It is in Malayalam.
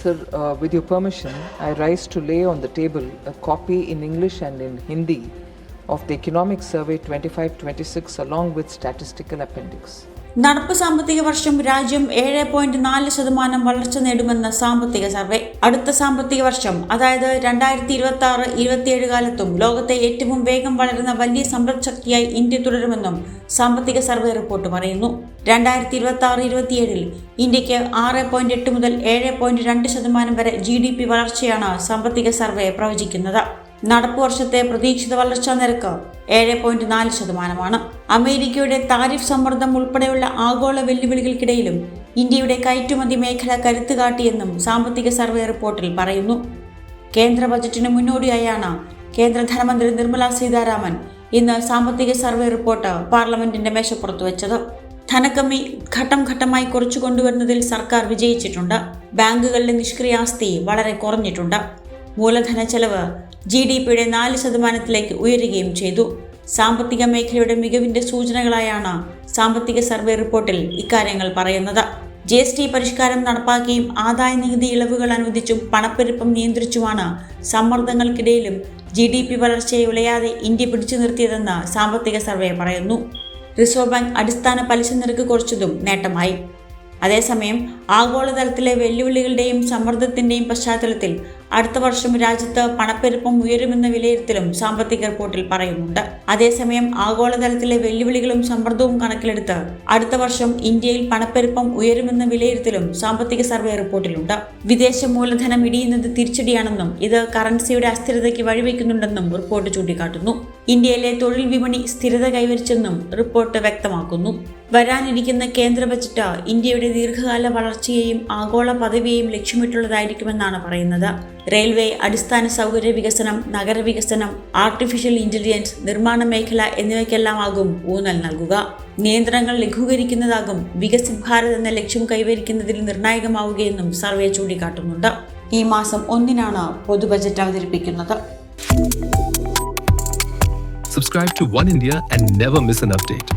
Sir, uh, with your permission, I rise to lay on the table a copy in English and in Hindi of the Economic Survey 25 26 along with statistical appendix. നടപ്പ് സാമ്പത്തിക വർഷം രാജ്യം ഏഴ് പോയിന്റ് നാല് ശതമാനം വളർച്ച നേടുമെന്ന സാമ്പത്തിക സർവേ അടുത്ത സാമ്പത്തിക വർഷം അതായത് രണ്ടായിരത്തി ഇരുപത്തി ആറ് ഇരുപത്തിയേഴ് കാലത്തും ലോകത്തെ ഏറ്റവും വേഗം വളരുന്ന വലിയ സമ്പദ്ശക്തിയായി ഇന്ത്യ തുടരുമെന്നും സാമ്പത്തിക സർവേ റിപ്പോർട്ട് പറയുന്നു രണ്ടായിരത്തി ഇരുപത്തി ആറ് ഇരുപത്തിയേഴിൽ ഇന്ത്യയ്ക്ക് ആറ് പോയിന്റ് എട്ട് മുതൽ ഏഴ് പോയിന്റ് രണ്ട് ശതമാനം വരെ ജി ഡി പി വളർച്ചയാണ് സാമ്പത്തിക സർവേ പ്രവചിക്കുന്നത്. നടപ്പ് വർഷത്തെ പ്രതീക്ഷിത വളർച്ചാ നിരക്ക് ഏഴ് പോയിന്റ് നാല് ശതമാനമാണ്. അമേരിക്കയുടെ താരിഫ് സമ്മർദ്ദം ഉൾപ്പെടെയുള്ള ആഗോള വെല്ലുവിളികൾക്കിടയിലും ഇന്ത്യയുടെ കയറ്റുമതി മേഖല കരുത്തു കാട്ടിയെന്നും സാമ്പത്തിക സർവേ റിപ്പോർട്ടിൽ പറയുന്നു. കേന്ദ്ര ബജറ്റിന് മുന്നോടിയായാണ് കേന്ദ്ര ധനമന്ത്രി നിർമ്മല സീതാരാമൻ ഇന്ന് സാമ്പത്തിക സർവേ റിപ്പോർട്ട് പാർലമെന്റിന്റെ മേശപ്പുറത്ത് വെച്ചത്. ധനക്കമ്മി ഘട്ടം ഘട്ടമായി കുറച്ചു കൊണ്ടുവരുന്നതിൽ സർക്കാർ വിജയിച്ചിട്ടുണ്ട്. ബാങ്കുകളിലെ നിഷ്ക്രിയാസ്തി വളരെ കുറഞ്ഞിട്ടുണ്ട്. മൂലധന ചെലവ് ജി ഡി പിയുടെ നാല് ശതമാനത്തിലേക്ക് ഉയരുകയും ചെയ്തു. സാമ്പത്തിക മേഖലയുടെ മികവിന്റെ സൂചനകളായാണ് സാമ്പത്തിക സർവേ റിപ്പോർട്ടിൽ ഇക്കാര്യങ്ങൾ പറയുന്നത്. ജി എസ് ടി പരിഷ്കാരം നടപ്പാക്കിയും ആദായ നികുതി ഇളവുകൾ അനുവദിച്ചും പണപ്പെരുപ്പം നിയന്ത്രിച്ചുമാണ് സമ്മർദ്ദങ്ങൾക്കിടയിലും ജി ഡി പി വളർച്ചയെ ഉലയാതെ ഇന്ത്യ പിടിച്ചു നിർത്തിയതെന്ന് സാമ്പത്തിക സർവേ പറയുന്നു. റിസർവ് ബാങ്ക് അടിസ്ഥാന പലിശ നിരക്ക് കുറച്ചതും നേട്ടമായി. അതേസമയം ആഗോളതലത്തിലെ വെല്ലുവിളികളുടെയും സമ്മർദ്ദത്തിന്റെയും പശ്ചാത്തലത്തിൽ അടുത്ത വർഷം രാജ്യത്ത് പണപ്പെരുപ്പം ഉയരുമെന്ന വിലയിരുത്തലും സാമ്പത്തിക റിപ്പോർട്ടിൽ പറയുന്നുണ്ട്. അതേസമയം ആഗോളതലത്തിലെ വെല്ലുവിളികളും സമ്മർദ്ദവും കണക്കിലെടുത്ത് അടുത്ത വർഷം ഇന്ത്യയിൽ പണപ്പെരുപ്പം ഉയരുമെന്ന വിലയിരുത്തലും സാമ്പത്തിക സർവേ റിപ്പോർട്ടിലുണ്ട്. വിദേശ മൂലധനം ഇടിയുന്നത് തിരിച്ചടിയാണെന്നും ഇത് കറൻസിയുടെ അസ്ഥിരതയ്ക്ക് വഴിവെക്കുന്നുണ്ടെന്നും റിപ്പോർട്ട് ചൂണ്ടിക്കാട്ടുന്നു. ഇന്ത്യയിലെ തൊഴിൽ വിപണി സ്ഥിരത കൈവരിച്ചെന്നും റിപ്പോർട്ട് വ്യക്തമാക്കുന്നു. വരാനിരിക്കുന്ന കേന്ദ്ര ബജറ്റ് ഇന്ത്യയുടെ ദീർഘകാല വളർച്ചയെയും ആഗോള പദവിയെയും ലക്ഷ്യമിട്ടുള്ളതായിരിക്കുമെന്നാണ് പറയുന്നത്. റെയിൽവേ അടിസ്ഥാന സൗകര്യ വികസനം നഗരവികസനം ആർട്ടിഫിഷ്യൽ ഇന്റലിജൻസ് നിർമ്മാണ മേഖല എന്നിവയ്ക്കെല്ലാമാകും ഊന്നൽ നൽകുക. നിയന്ത്രണങ്ങൾ ലഘൂകരിക്കുന്നതാകും വികസിത് ഭാരത് എന്ന ലക്ഷ്യം കൈവരിക്കുന്നതിൽ നിർണായകമാവുകയെന്നും സർവേ ചൂണ്ടിക്കാട്ടുന്നുണ്ട്. ഈ മാസം ഒന്നിനാണ് പൊതു ബജറ്റ് അവതരിപ്പിക്കുന്നത്. Subscribe to One India and never miss an update.